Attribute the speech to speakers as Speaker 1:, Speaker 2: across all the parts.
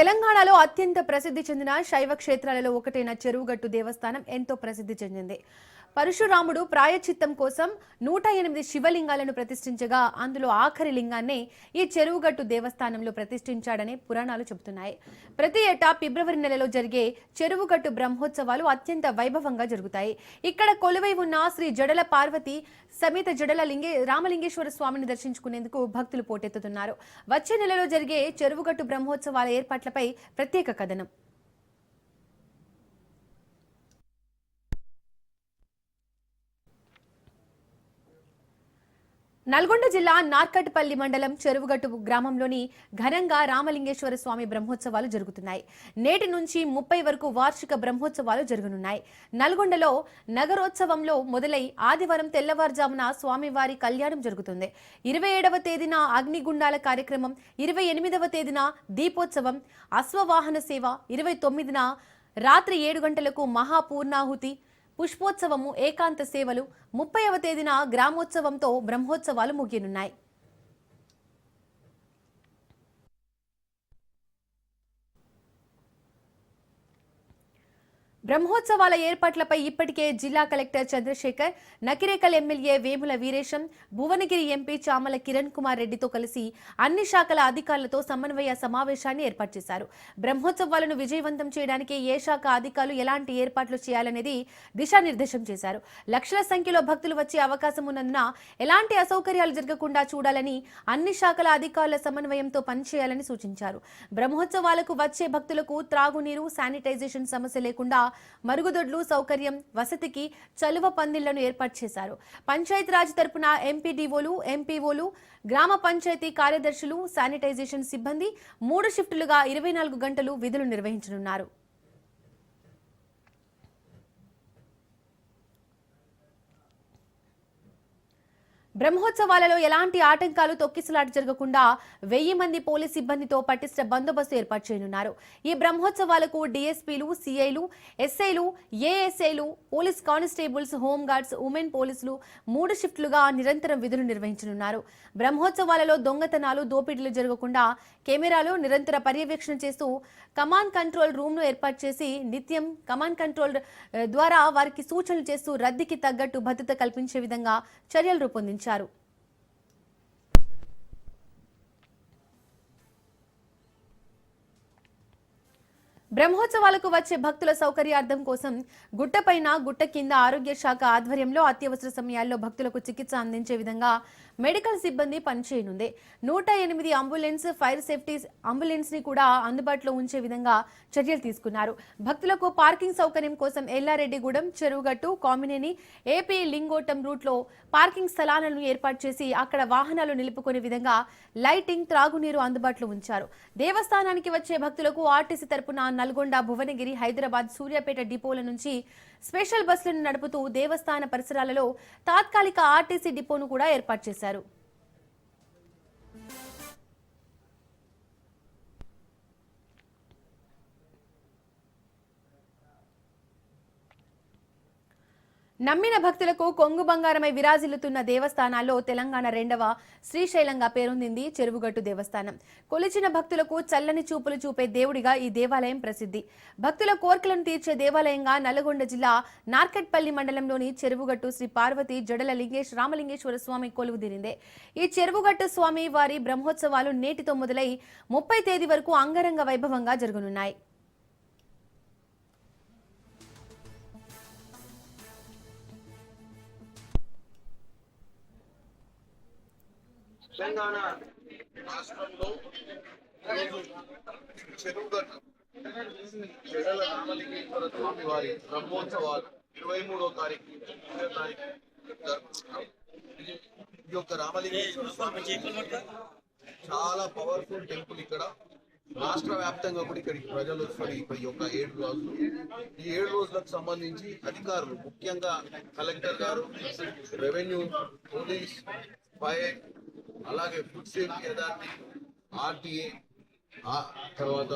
Speaker 1: తెలంగాణలో అత్యంత ప్రసిద్ధి చెందిన శైవ క్షేత్రాలలో ఒకటైన చెరువుగట్టు దేవస్థానం ఎంతో ప్రసిద్ధి చెందింది. పరశురాముడు ప్రాయచిత్తం కోసం నూట ఎనిమిది శివలింగాలను ప్రతిష్ఠించగా అందులో ఆఖరి లింగాన్ని ఈ చెరువుగట్టు దేవస్థానంలో ప్రతిష్ఠించాడని పురాణాలు చెబుతున్నాయి. ప్రతి ఏటా ఫిబ్రవరి నెలలో జరిగే చెరువుగట్టు బ్రహ్మోత్సవాలు అత్యంత వైభవంగా జరుగుతాయి. ఇక్కడ కొలువై ఉన్న శ్రీ జడల పార్వతి సమేత జడల లింగే రామలింగేశ్వర స్వామిని దర్శించుకునేందుకు భక్తులు పోటెత్తుతున్నారు. వచ్చే నెలలో జరిగే చెరువుగట్టు బ్రహ్మోత్సవాల ఏర్పాట్లపై ప్రత్యేక కథనం. నల్గొండ జిల్లా నార్కట్పల్లి మండలం చెరువుగట్టు గ్రామంలోని ఘనంగా రామలింగేశ్వర స్వామి బ్రహ్మోత్సవాలు జరుగుతున్నాయి. నేటి నుంచి ముప్పై వరకు వార్షిక బ్రహ్మోత్సవాలు జరగనున్నాయి. నల్గొండలో నగరోత్సవంలో మొదలై ఆదివారం తెల్లవారుజామున స్వామివారి కళ్యాణం జరుగుతుంది. ఇరవై ఏడవ తేదీన అగ్నిగుండాల కార్యక్రమం ఇరవై ఎనిమిదవ తేదీన దీపోత్సవం అశ్వవాహన సేవ ఇరవై తొమ్మిదిన రాత్రి ఏడు గంటలకు మహాపూర్ణాహుతి పుష్పోత్సవము ఏకాంత సేవలు ముప్పైవ తేదీన గ్రామోత్సవంతో బ్రహ్మోత్సవాలు ముగియనున్నాయి. బ్రహ్మోత్సవాల ఏర్పాట్లపై ఇప్పటికే జిల్లా collector Chandrasekhar Nakrekal MLA Vemula Veeresham Bhuvanagiri MP Chamala Kiran Kumar రెడ్డితో కలిసి అన్ని శాఖల అధికారులతో సమన్వయ సమావేశాన్ని ఏర్పాటు చేశారు. బ్రహ్మోత్సవాలను విజయవంతం చేయడానికి ఏ శాఖ అధికారులు ఎలాంటి ఏర్పాట్లు చేయాలనేది దిశానిర్దేశం చేశారు. లక్షల సంఖ్యలో భక్తులు వచ్చే అవకాశం ఉన్నందున ఎలాంటి అసౌకర్యాలు జరగకుండా చూడాలని అన్ని శాఖల అధికారుల సమన్వయంతో పనిచేయాలని సూచించారు. బ్రహ్మోత్సవాలకు వచ్చే భక్తులకు త్రాగునీరు శానిటైజేషన్ సమస్య లేకుండా మరుగుదొడ్లు సౌకర్యం వసతికి చలువ పందిళ్ళను ఏర్పాటు చేశారు. పంచాయతీరాజ్ తరపున ఎంపీడీఓలు ఎంపీఓలు గ్రామ పంచాయతీ కార్యదర్శులు శానిటైజేషన్ సిబ్బంది మూడు షిఫ్టులుగా ఇరవై నాలుగు గంటలు విధులు నిర్వహించనున్నారు. బ్రహ్మోత్సవాలలో ఎలాంటి ఆటంకాలు తొక్కిసలాట జరగకుండా వెయ్యి మంది పోలీస్ సిబ్బందితో పటిష్ట బందోబస్తు ఏర్పాటు చేయనున్నారు. ఈ బ్రహ్మోత్సవాలకు డీఎస్పీలు సిఐలు ఎస్ఐలు ఏఎస్ఐలు police constables home guards women పోలీసులు మూడు షిఫ్ట్లుగా నిరంతరం విధులు నిర్వహించనున్నారు. బ్రహ్మోత్సవాలలో దొంగతనాలు దోపిడీలు జరగకుండా కెమెరాలు నిరంతర పర్యవేక్షణ చేస్తూ కమాండ్ కంట్రోల్ రూమ్ను ఏర్పాటు చేసి నిత్యం కమాండ్ కంట్రోల్ ద్వారా వారికి సూచనలు చేస్తూ రద్దీకి తగ్గట్టు భద్రత కల్పించే విధంగా చర్యలు రూపొందించారు. చేశారు బ్రహ్మోత్సవాలకు వచ్చే భక్తుల సౌకర్యార్థం కోసం గుట్టపైన గుట్ట కింద ఆరోగ్య శాఖ ఆధ్వర్యంలో అత్యవసర సమయాల్లో భక్తులకు చికిత్స అందించే విధంగా మెడికల్ సిబ్బంది పనిచేయనుంది. నూట ఎనిమిది అంబులెన్స్ ఫైర్ సేఫ్టీ అంబులెన్స్ని కూడా అందుబాటులో ఉంచే విధంగా చర్యలు తీసుకున్నారు. భక్తులకు పార్కింగ్ సౌకర్యం కోసం ఎల్లారెడ్డిగూడెం చెరువుగట్టు కామినేని ఏపీ లింగోటం రూట్లో పార్కింగ్ స్థలాలను ఏర్పాటు చేసి అక్కడ వాహనాలు నిలుపుకునే విధంగా లైటింగ్ త్రాగునీరు అందుబాటులో ఉంచారు. దేవస్థానానికి వచ్చే భక్తులకు ఆర్టీసీ తరపున నల్గొండ భువనగిరి హైదరాబాద్ సూర్యాపేట డిపోల నుంచి స్పెషల్ బస్సులను నడుపుతూ దేవస్థాన పరిసరాలలో తాత్కాలిక ఆర్టీసీ డిపోను కూడా ఏర్పాటు చేశారు. నమ్మిన భక్తులకు కొంగు బంగారమై విరాజిల్లుతున్న దేవస్థానాల్లో తెలంగాణ రెండవ శ్రీశైలంగా పేరొందింది చెరువుగట్టు దేవస్థానం. కొలిచిన భక్తులకు చల్లని చూపులు చూపే దేవుడిగా ఈ దేవాలయం ప్రసిద్ధి. భక్తుల కోర్కెలను తీర్చే దేవాలయంగా నల్గొండ జిల్లా నార్కెట్పల్లి మండలంలోని చెరువుగట్టు శ్రీ పార్వతి జడల లింగేశ్ రామలింగేశ్వర స్వామి కొలువుదీరిందే ఈ చెరువుగట్టు స్వామి వారి బ్రహ్మోత్సవాలు నేటితో మొదలై ముప్పై తేదీ వరకు అంగరంగ వైభవంగా జరగనున్నాయి.
Speaker 2: తెలంగాణ రాష్ట్రంలో చెరువుగట్టు జడల రామలింగేశ్వర స్వామి వారి బ్రహ్మోత్సవాలు ఇరవై మూడో తారీఖు తారీఖు ఈ యొక్క రామలింగేశ్వర స్వామి చాలా పవర్ఫుల్ టెంపుల్ ఇక్కడ. రాష్ట్ర వ్యాప్తంగా కూడా ఇక్కడికి ప్రజలు వస్తారు. ఈ యొక్క ఏడు రోజులు. ఈ ఏడు రోజులకు సంబంధించి అధికారులు ముఖ్యంగా కలెక్టర్ గారు రెవెన్యూ పోలీస్ ఫైర్ అలాగే ఫుడ్ సేఫ్టీ అథారిటీ ఆర్టీఏ తర్వాత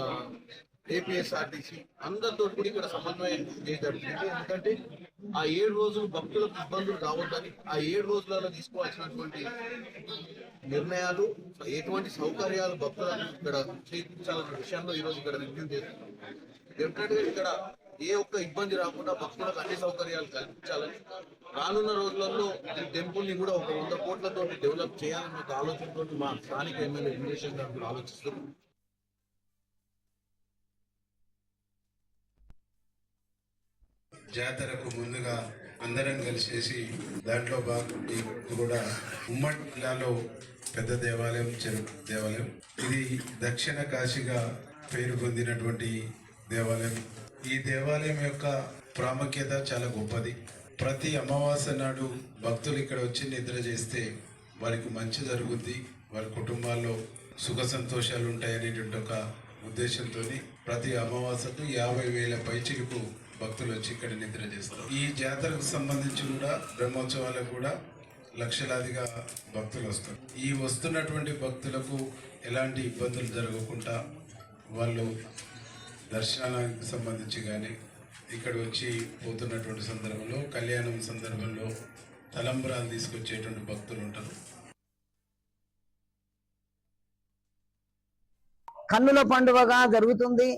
Speaker 2: ఏపీఎస్ఆర్టీసీ అందరితో కూడా ఇక్కడ సమన్వయం చేయగలిగింది ఎందుకంటే ఆ ఏడు రోజులు భక్తులకు ఇబ్బందులు రావద్దని ఆ ఏడు రోజులలో తీసుకోవాల్సినటువంటి నిర్ణయాలు ఎటువంటి సౌకర్యాలు భక్తులకు ఇక్కడ చేకూర్చాలన్న విషయంలో ఈరోజు ఇక్కడ రివ్యూ చేస్తాం డెఫినెట్ ఇక్కడ ఏ ఒక్క ఇబ్బంది రాకుండా భక్తులకు అన్ని సౌకర్యాలు కల్పించాలని రానున్న రోజులలో ఈ టెంపుల్ని కూడా ఒక వంద కోట్లతో డెవలప్ చేయాలని ఒక ఆలోచనతో మా స్థానిక ఎమ్మెల్యే వెంకటేశ్వర గారు ఆలోచిస్తున్నాం
Speaker 3: జాతరకు ముందుగా అందరం కలిసేసి దాంట్లో భాగంగా కూడా ఉమ్మడి జిల్లాలో పెద్ద దేవాలయం చెరు దేవాలయం. ఇది దక్షిణ కాశీగా పేరు పొందినటువంటి దేవాలయం. ఈ దేవాలయం యొక్క ప్రాముఖ్యత చాలా గొప్పది. ప్రతి అమావాస్య నాడు భక్తులు ఇక్కడ వచ్చి నిద్ర చేస్తే వారికి మంచి జరుగుద్ది. వారి కుటుంబాల్లో సుఖ సంతోషాలు ఉంటాయనేటువంటి ఒక ఉద్దేశంతో ప్రతి అమావాస్యకు యాభై వేల పైచిలకు భక్తులు వచ్చి ఇక్కడ నిద్ర చేస్తారు. ఈ జాతరకు సంబంధించి కూడా బ్రహ్మోత్సవాలకు కూడా లక్షలాదిగా భక్తులు వస్తారు. ఈ వస్తున్నటువంటి భక్తులకు ఎలాంటి ఇబ్బందులు జరగకుండా వాళ్ళు దర్శనానికి సంబంధించి కానీ ఇక్కడ వచ్చి పోతున్నటువంటి సందర్భంలో కళ్యాణం సందర్భంలో తలంబరాలు తీసుకొచ్చేటువంటి భక్తులు ఉంటారు.
Speaker 4: కన్నుల పండుగగా జరుగుతుంది.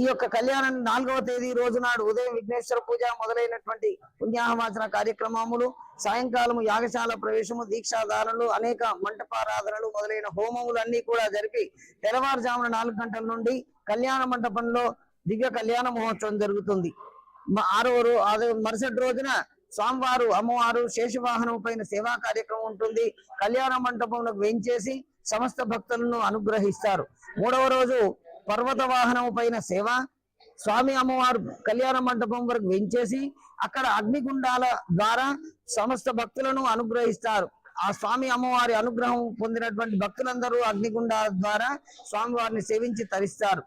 Speaker 4: ఈ యొక్క కళ్యాణం నాలుగవ తేదీ రోజు నాడు ఉదయం విఘ్నేశ్వర పూజ మొదలైనటువంటి పుణ్యాహవాచన కార్యక్రమములు సాయంకాలము యాగశాల ప్రవేశము దీక్షాదారులు అనేక మంటపారాధనలు మొదలైన హోమములు అన్ని కూడా జరిపి తెల్లవారుజామున నాలుగు గంటల నుండి కళ్యాణ మంటపంలో దివ్య కళ్యాణ మహోత్సవం జరుగుతుంది. ఆరవరు అదే మరుసటి రోజున స్వామివారు అమ్మవారు శేషవాహనం పైన సేవా కార్యక్రమం ఉంటుంది. కళ్యాణ మంటపంలో వేంచేసి సమస్త భక్తులను అనుగ్రహిస్తారు. మూడవ రోజు పర్వత వాహనం పైన సేవ స్వామి అమ్మవారు కళ్యాణ మండపం వరకు వెంచేసి అక్కడ అగ్నిగుండాల ద్వారా సమస్త భక్తులను అనుగ్రహిస్తారు. ఆ స్వామి అమ్మవారి అనుగ్రహం పొందినటువంటి భక్తులందరూ అగ్నిగుండాల ద్వారా స్వామివారిని సేవించి తరిస్తారు.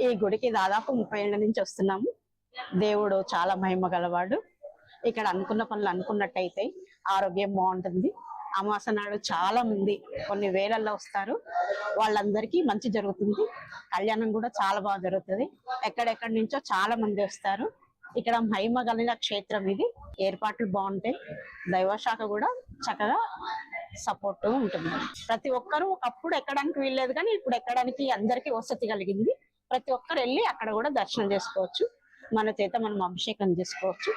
Speaker 5: ఈ గుడికి దాదాపు ముప్పై ఏళ్ళ నుంచి వస్తున్నాము. దేవుడు చాలా మహిమ గలవాడు. ఇక్కడ అనుకున్న పనులు అనుకున్నట్టయితే ఆరోగ్యం బాగుంటుంది. అమాస నాడు చాలా మంది కొన్ని వేలల్లో వస్తారు. వాళ్ళందరికీ మంచి జరుగుతుంది. కళ్యాణం కూడా చాలా బాగా జరుగుతుంది. ఎక్కడెక్కడి నుంచో చాలా మంది వస్తారు. ఇక్కడ మహిమ కలిగిన క్షేత్రం ఇది. ఏర్పాట్లు బాగుంటాయి. దైవశాఖ కూడా చక్కగా సపోర్ట్ ఉంటుంది. ప్రతి ఒక్కరూ ఒకప్పుడు ఎక్కడానికి వీల్లేదు కానీ ఇప్పుడు ఎక్కడానికి అందరికీ వసతి కలిగింది. ప్రతి ఒక్కరు వెళ్ళి అక్కడ కూడా దర్శనం చేసుకోవచ్చు. మన చేత మనం అభిషేకం చేసుకోవచ్చు.